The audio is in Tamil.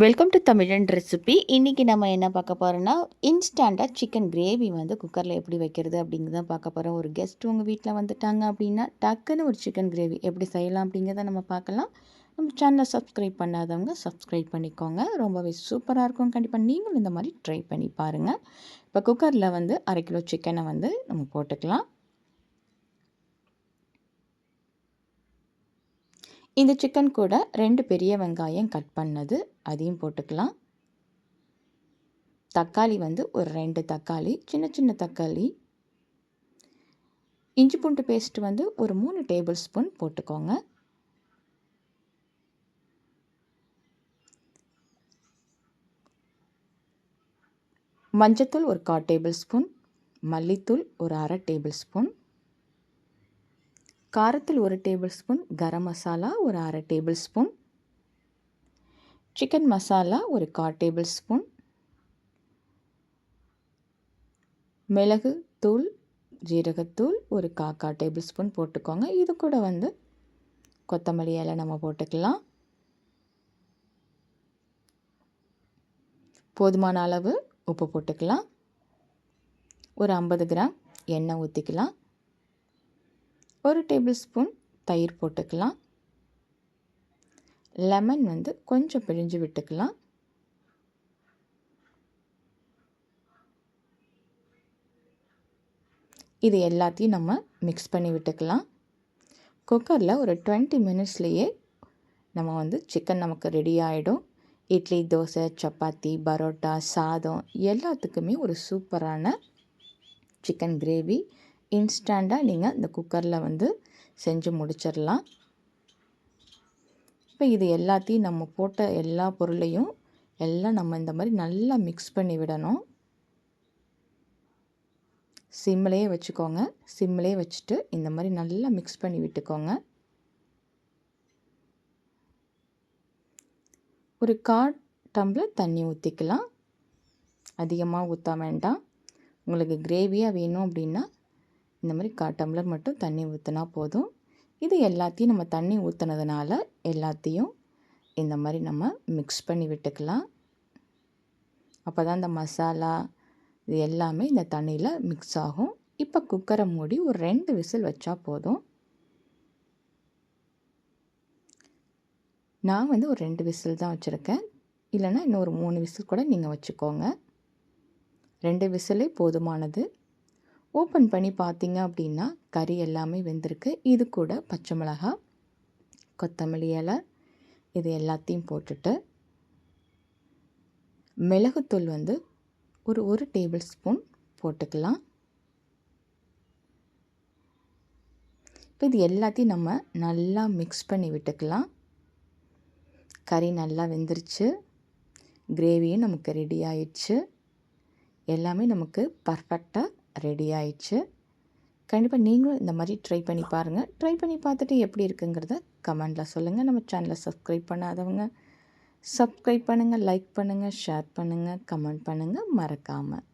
வெல்கம் டு தமிழன் ரெசிபி இன்றைக்கி நம்ம என்ன பார்க்க போகிறோன்னா இன்ஸ்டண்ட்டாக சிக்கன் கிரேவி வந்து குக்கரில் எப்படி வைக்கிறது அப்படிங்கிறத பார்க்க போகிறோம் ஒரு கெஸ்ட் உங்கள் வீட்டில் வந்துட்டாங்க அப்படின்னா டக்குன்னு ஒரு சிக்கன் கிரேவி எப்படி செய்யலாம் அப்படிங்கிறத நம்ம பார்க்கலாம். நம்ம சேனலை சப்ஸ்கிரைப் பண்ணாதவங்க சப்ஸ்கிரைப் பண்ணிக்கோங்க. ரொம்பவே சூப்பராக இருக்கும். கண்டிப்பாக நீங்களும் இந்த மாதிரி ட்ரை பண்ணி பாருங்கள் இப்போ குக்கரில் வந்து அரை கிலோ சிக்கனை வந்து நம்ம போட்டுக்கலாம். இந்த சிக்கன் கூட ரெண்டு பெரிய வெங்காயம் கட் பண்ணது அதையும் போட்டுக்கலாம். தக்காளி வந்து ஒரு ரெண்டு தக்காளி சின்ன சின்ன தக்காளி. இஞ்சி பூண்டு பேஸ்ட் வந்து ஒரு மூணு டேபிள் ஸ்பூன் போட்டுக்கோங்க. மஞ்சத்தூள் ஒரு கால் டேபிள் ஸ்பூன் மல்லித்தூள் ஒரு அரை டேபிள் ஸ்பூன் காரத்தில் ஒரு டேபிள் ஸ்பூன் கரம் மசாலா ஒரு அரை டேபிள் ஸ்பூன் சிக்கன் மசாலா ஒரு கால் டேபிள் ஸ்பூன் மிளகு தூள் ஜீரகத்தூள் ஒரு காக்கா டேபிள் ஸ்பூன் போட்டுக்கோங்க. இது கூட வந்து கொத்தமல்லி இலை நம்ம போட்டுக்கலாம். போதுமான அளவு உப்பு போட்டுக்கலாம். ஒரு ஐம்பது கிராம் எண்ணெய் ஊற்றிக்கலாம் ஒரு டேபிள் ஸ்பூன் தயிர் போட்டுக்கலாம். லெமன் வந்து கொஞ்சம் பிழிஞ்சு விட்டுக்கலாம். இது எல்லாத்தையும் நம்ம மிக்ஸ் பண்ணி விட்டுக்கலாம். குக்கரில் ஒரு டுவெண்ட்டி மினிட்ஸ்லேயே நம்ம வந்து சிக்கன் நமக்கு ரெடி ஆகிடும் இட்லி தோசை சப்பாத்தி பரோட்டா சாதம் எல்லாத்துக்குமே ஒரு சூப்பரான சிக்கன் கிரேவி இன்ஸ்டண்ட்டாக நீங்கள் இந்த குக்கரில் வந்து செஞ்சு முடிச்சிடலாம் இப்போ இது எல்லாத்தையும் நம்ம போட்ட எல்லா பொருளையும் எல்லாம் நம்ம இந்த மாதிரி நல்லா மிக்ஸ் பண்ணி விடணும். சிம்மிலே வச்சுக்கோங்க. சிம்மிலே வச்சுட்டு இந்த மாதிரி நல்லா மிக்ஸ் பண்ணி விட்டுக்கோங்க. ஒரு காட் டம்ளர் தண்ணி ஊற்றிக்கலாம் அதிகமாக ஊற்ற வேண்டாம். உங்களுக்கு கிரேவியாக வேணும் அப்படின்னா இந்த மாதிரி கா டம்ளர் மட்டும் தண்ணி ஊற்றினா போதும். இது எல்லாத்தையும் நம்ம தண்ணி ஊற்றுனதுனால எல்லாத்தையும் இந்த மாதிரி நம்ம மிக்ஸ் பண்ணி விட்டுக்கலாம். அப்போ தான் இந்த மசாலா இது எல்லாமே இந்த தண்ணியில் மிக்ஸ் ஆகும். இப்போ குக்கரை மூடி ஒரு ரெண்டு விசில் வச்சா போதும். நான் வந்து ஒரு ரெண்டு விசில் தான் வச்சுருக்கேன். இல்லைன்னா இன்னும் ஒரு மூணு விசில் கூட நீங்கள் வச்சுக்கோங்க. ரெண்டு விசிலே போதுமானது. ஓப்பன் பண்ணி பார்த்தீங்க அப்படின்னா கறி எல்லாமே வெந்திருக்கு. இது கூட பச்சை மிளகா கொத்தமல்லி இலை இது எல்லாத்தையும் போட்டுட்டு மிளகுத்தூள் வந்து ஒரு ஒரு டேபிள் ஸ்பூன் போட்டுக்கலாம். இப்போ இது எல்லாத்தையும் நம்ம நல்லா மிக்ஸ் பண்ணி விட்டுக்கலாம். கறி நல்லா வெந்துருச்சு. கிரேவியும் நமக்கு ரெடி ஆயிடுச்சு. எல்லாமே நமக்கு பர்ஃபெக்டாக ரெடி ஆயிடுச்சு. கண்டிப்பாக நீங்களும் இந்த மாதிரி ட்ரை பண்ணி பாருங்கள் ட்ரை பண்ணி பார்த்துட்டு எப்படி இருக்குங்கிறத கமெண்டில் சொல்லுங்கள் நம்ம சேனலை சப்ஸ்கிரைப் பண்ணாதவங்க சப்ஸ்கிரைப் பண்ணுங்கள் லைக் பண்ணுங்கள் ஷேர் பண்ணுங்கள் கமெண்ட் பண்ணுங்கள் மறக்காமல்